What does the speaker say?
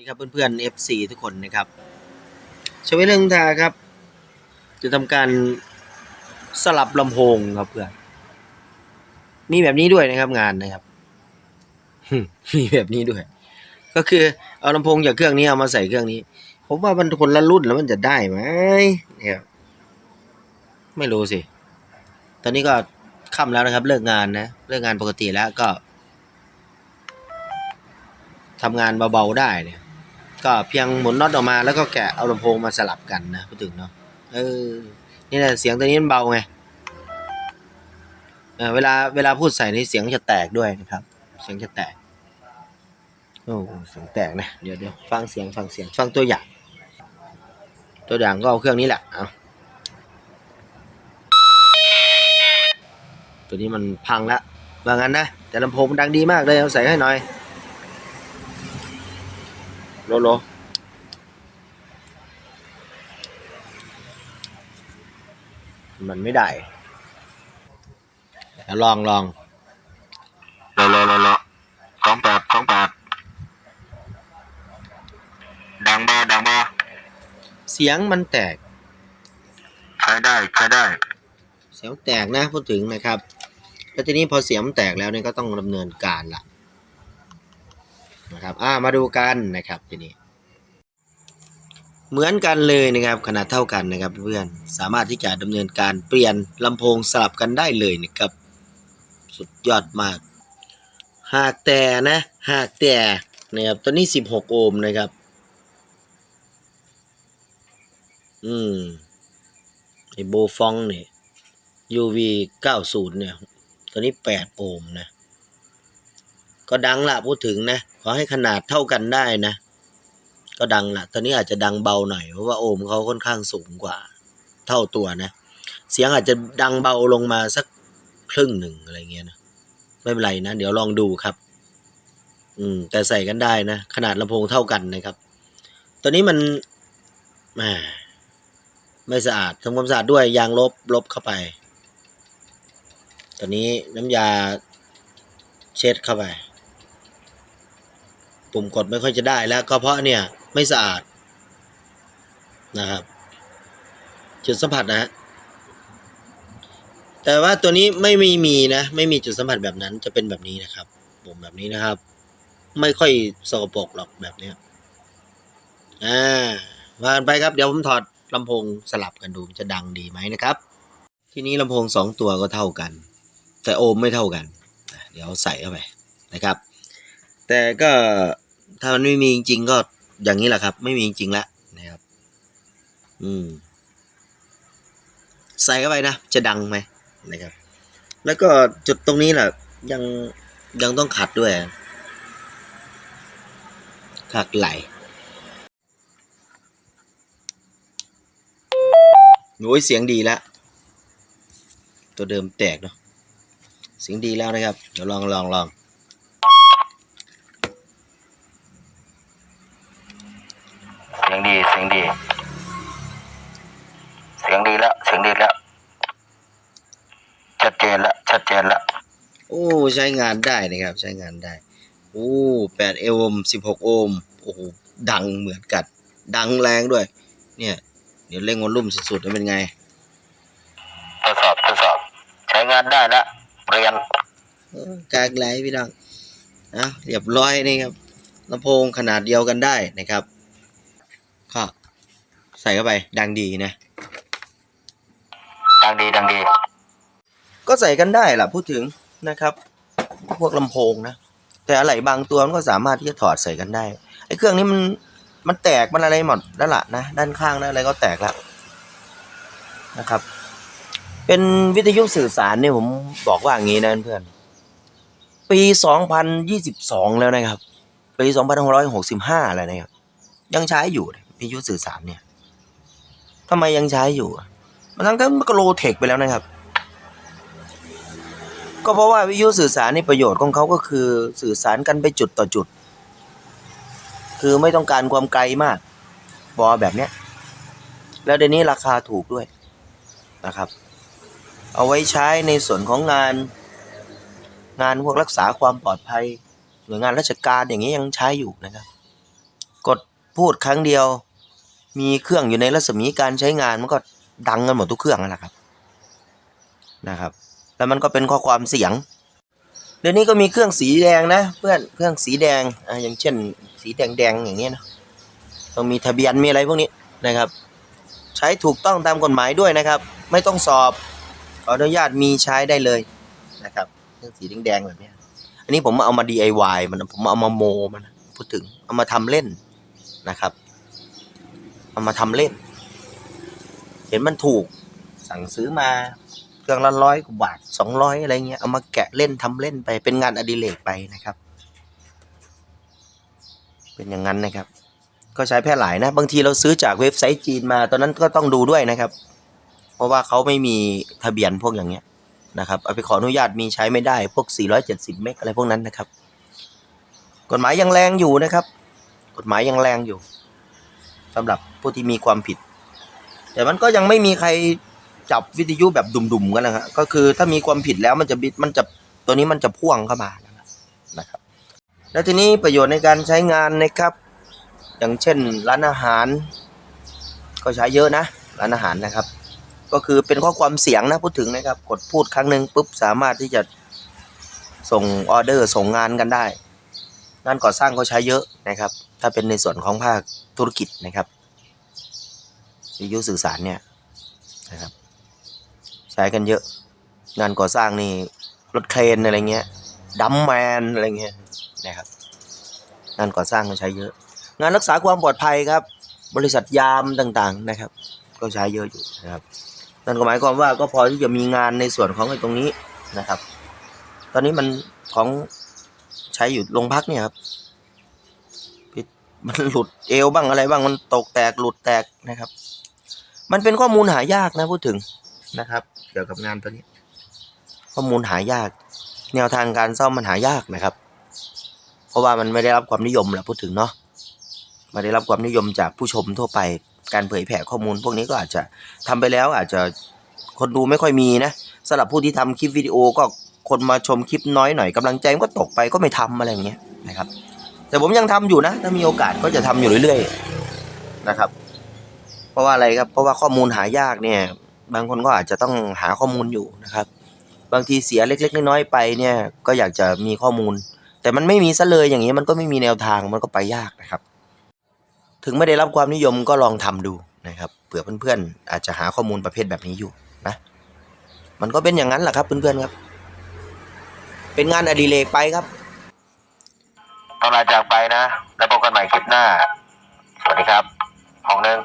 นี่ครับเพื่อนๆ FC ทุกคนนะครับชวิตเรื่องทาครับ จะทำการสลับลำโพงครับเพื่อน มีแบบนี้ด้วยนะครับงานนะครับ มีแบบนี้ด้วย ก็คือเอาลำโพงจากเครื่องนี้เอามาใส่เครื่องนี้ ผมว่ามันคนละรุ่นแล้วมันจะได้ไหมเนี่ยไม่รู้สิ ตอนนี้ก็ค่ำแล้วนะครับ เลิกงานนะ เลิกงานปกติแล้วก็ทำงานเบาๆได้เนี่ย ก็เพียงหมุนน็อตออกมาแล้วก็แกะเอาลำโพงมาสลับกันนะพูดถึงเนาะเออนี่แหละเสียงตัวนี้มันเบาไงเออเวลาเวลาพูดใส่นี่เสียงจะแตกด้วยนะครับ เสียงจะแตกโอ้เสียงแตกนะเดี๋ยวเดี๋ยวฟังเสียงฟังเสียงฟังตัวอย่าง ตัวอย่างก็เอาเครื่องนี้แหละเอาตัวนี้มันพังละว่างั้นนะแต่ลำโพงมันดังดีมากเลยเอาใส่ให้หน่อย โลโลมันไม่ได้เดี๋ยวลองลองเลาเลาเลาเลาสองแปดสองแปดดังมาดังมาเสียงมันแตก ใช้ได้ใช้ได้ เสียงแตกนะพูดถึงนะครับ แล้วทีนี้พอเสียงมันแตกแล้วเนี่ยก็ต้องดำเนินการละ นะครับอ่ามาดูกันนะครับทีนี้เหมือนกันเลยนะครับขนาดเท่ากันนะครับเพื่อนสามารถที่จะดำเนินการเปลี่ยนลำโพงสลับกันได้เลยนะครับสุดยอดมาก หากแต่นะ หากแต่นะครับตัวนี้ 16 โอห์มนะครับ อืมไอโบฟองเนี่ย UV 90 เนี่ย ตัวนี้ 8 โอห์มนะ ก็ดังละพูดถึงนะขอให้ขนาดเท่ากันได้นะ ก็ดังละตัวนี้อาจจะดังเบาหน่อยเพราะว่าโอมเขาค่อนข้างสูงกว่า เท่าตัวนะ เสียงอาจจะดังเบาลงมาสักครึ่งหนึ่งอะไรเงี้ยนะไม่เป็นไรนะ เดี๋ยวลองดูครับ อืม แต่ใส่กันได้นะ ขนาดลำโพงเท่ากันนะครับตัวนี้มันแมไม่สะอาดทำความสะอาดด้วยยางลบลบเข้าไปตัวนี้น้ำยาเช็ดเข้าไป ปุ่มกดไม่ค่อยจะได้แล้วก็เพราะเนี่ยไม่สะอาดนะครับจุดสัมผัสนะฮะแต่ว่าตัวนี้ไม่ไม่มีนะไม่มีจุดสัมผัสแบบนั้นจะเป็นแบบนี้นะครับปุ่มแบบนี้นะครับ ไม่ค่อยสกปรกหรอกแบบเนี้ยอ่าวานไปครับเดี๋ยวผมถอดลำโพงสลับกันดูจะดังดีไหมนะครับ ทีนี้ลำโพงสองตัวก็เท่ากัน แต่โอมไม่เท่ากัน เดี๋ยวใส่เข้าไปนะครับ แต่ก็ถ้ามันไม่มีจริงๆก็อย่างนี้แหละครับ ไม่มีจริงๆแล้วนะครับ อืม ใส่เข้าไปนะจะดังไหมนะครับ แล้วก็จุดตรงนี้แหละยังยังต้องขัดด้วย ขัดไหลโอ้ยเสียงดีแล้วตัวเดิมแตกเนาะเสียงดีแล้วนะครับ เดี๋ยวลองลองลอง เสี ยงดีเสียงดี เสียงดีแล้ว เสียงดีแล้ว ชัดเจนแล้วชัดเจนแล้วโอ้ใช้งานได้นะครับ ใช้งานได้ โอ้แปดโอห์มสิบหกโอห์มโอ้โหดังเหมือนกัน ดังแรงด้วย เนี่ย เดี๋ยวเร่งวอลลุ่มสุดๆแล้วเป็นไงทดสอบทดสอบ ใช้งานได้แล้วเรียนเออกากไหลพี่น้องนะเรียบร้อยนี่ครับลำโพงขนาดเดียวกันได้นะครับ ก็ใส่เข้าไปดังดีนะ ดังดีดังดี ก็ใส่กันได้ล่ะพูดถึงนะครับ พวกลำโพงนะ แต่อะไรบางตัวมันก็สามารถที่จะถอดใส่กันได้ไอ้เครื่องนี้มันมันแตกมันอะไรหมดแล้วล่ะนะด้านข้างนะอะไรก็แตกแล้วนะครับ เป็นวิทยุสื่อสารเนี่ยผมบอกว่าอย่างนี้นะเพื่อนปี 2022 แล้วนะครับ ปี 2565 แล้วนะครับ ยังใช้อยู่นะ วิทยุสื่อสารเนี่ยทำไมยังใช้อยู่อะมันทั้งทั้งมันก็โลเทคไปแล้วนะครับ ก็เพราะว่าวิทยุสื่อสารนี่ประโยชน์ของเขาก็คือสื่อสารกันไปจุดต่อจุด คือไม่ต้องการความไกลมากบอแบบเนี้ยแล้วเดี๋ยวนี้ราคาถูกด้วยนะครับ เอาไว้ใช้ในส่วนของงาน งานพวกรักษาความปลอดภัย หน่วยงานราชการอย่างนี้ยังใช้อยู่นะครับ กดพูดครั้งเดียว มีเครื่องอยู่ในรัศมีการใช้งานมันก็ดังกันหมดทุกเครื่องนั่นแหละครับนะครับ แล้วมันก็เป็นข้อความเสียง เดี๋ยวนี้ก็มีเครื่องสีแดงนะ เพื่อนเครื่องสีแดงอ่าอย่างเช่น สีแดงแดงอย่างเงี้ยนะต้องมีทะเบียนมีอะไรพวกนี้นะครับ ใช้ถูกต้องตามกฎหมายด้วยนะครับ ไม่ต้องสอบขออนุญาตมีใช้ได้เลยนะครับเครื่องสีแดงๆแบบนี้อันนี้ผมเอามา DIY มันผมเอามาโมมันพูดถึงเอามาทำเล่นนะครับ เอามาทำเล่น เห็นมันถูก สั่งซื้อมาเครื่องละร้อยกว่าบาทสองร้อยอะไรเงี้ย เอามาแกะเล่นทำเล่นไป เป็นงานอดิเรกไปนะครับ เป็นอย่างนั้นนะครับ ก็ใช้แพร่หลายนะ บางทีเราซื้อจากเว็บไซต์จีนมา ตอนนั้นก็ต้องดูด้วยนะครับ เพราะว่าเขาไม่มีทะเบียนพวกอย่างเงี้ยนะครับเอาไปขออนุญาตมีใช้ไม่ได้ พวก 470 เมกอะไรพวกนั้นนะครับ กฎหมายยังแรงอยู่นะครับ กฎหมายยังแรงอยู่ สำหรับผู้ที่มีความผิด แต่มันก็ยังไม่มีใครจับวิทยุแบบดุ่มๆกันนะครับก็คือถ้ามีความผิดแล้วมันจะบิดมันจะตัวนี้มันจะพ่วงเข้ามานะครับนะครับ แล้วทีนี้ประโยชน์ในการใช้งานนะครับ อย่างเช่นร้านอาหาร ก็ใช้เยอะนะร้านอาหารนะครับ ก็คือเป็นข้อความเสียงนะพูดถึงนะครับ กดพูดครั้งหนึ่งปุ๊บสามารถที่จะส่งออเดอร์ส่งงานกันได้ งานก่อสร้างก็ใช้เยอะนะครับ ถ้าเป็นในส่วนของภาคธุรกิจนะครับวิทยุสื่อสารเนี่ยนะครับใช้กันเยอะ งานก่อสร้างนี่รถเครนอะไรเงี้ยดัมแมนอะไรเงี้ยนะครับงานก่อสร้างก็ใช้เยอะ งานรักษาความปลอดภัยครับ บริษัทยามต่างๆนะครับ ก็ใช้เยอะอยู่นะครับนั่นก็หมายความว่าก็พอที่จะมีงานในส่วนของไอ้ตรงนี้นะครับ ตอนนี้มันของใช้อยู่โรงพักเนี่ยครับ มันหลุดเอวบ้างอะไรบ้างมันตกแตกหลุดแตกนะครับ มันเป็นข้อมูลหายากนะพูดถึงนะครับ เกี่ยวกับงานตัวนี้ ข้อมูลหายาก แนวทางการซ่อมมันหายากนะครับ เพราะว่ามันไม่ได้รับความนิยมแหละพูดถึงเนาะไม่ได้รับความนิยมจากผู้ชมทั่วไปการเผยแผ่ข้อมูล พวกนี้ก็อาจจะทำไปแล้วอาจจะคนดูไม่ค่อยมีนะสำหรับผู้ที่ทำคลิปวิดีโอก็คนมาชมคลิปน้อยหน่อยกำลังใจมันก็ตกไปก็ไม่ทำอะไรอย่างเงี้ยนะครับ แต่ผมยังทำอยู่นะ ถ้ามีโอกาสก็จะทำอยู่เรื่อยๆนะครับ เพราะว่าอะไรครับ เพราะว่าข้อมูลหายากเนี่ย บางคนก็อาจจะต้องหาข้อมูลอยู่นะครับ บางทีเสียเล็ก ๆ น้อยๆไปเนี่ย ก็อยากจะมีข้อมูล แต่มันไม่มีซะเลยอย่างนี้มันก็ไม่มีแนวทางมันก็ไปยากนะครับ ถึงไม่ได้รับความนิยมก็ลองทำดูนะครับเผื่อเพื่อนๆอาจจะหาข้อมูลประเภทแบบนี้อยู่นะมันก็เป็นอย่างนั้นแหละครับเพื่อนๆครับ เป็นงานอดิเรกไปครับ ต้องลาจากไปนะ แล้วพบกันใหม่คลิปหน้า สวัสดีครับ ของหนึ่ง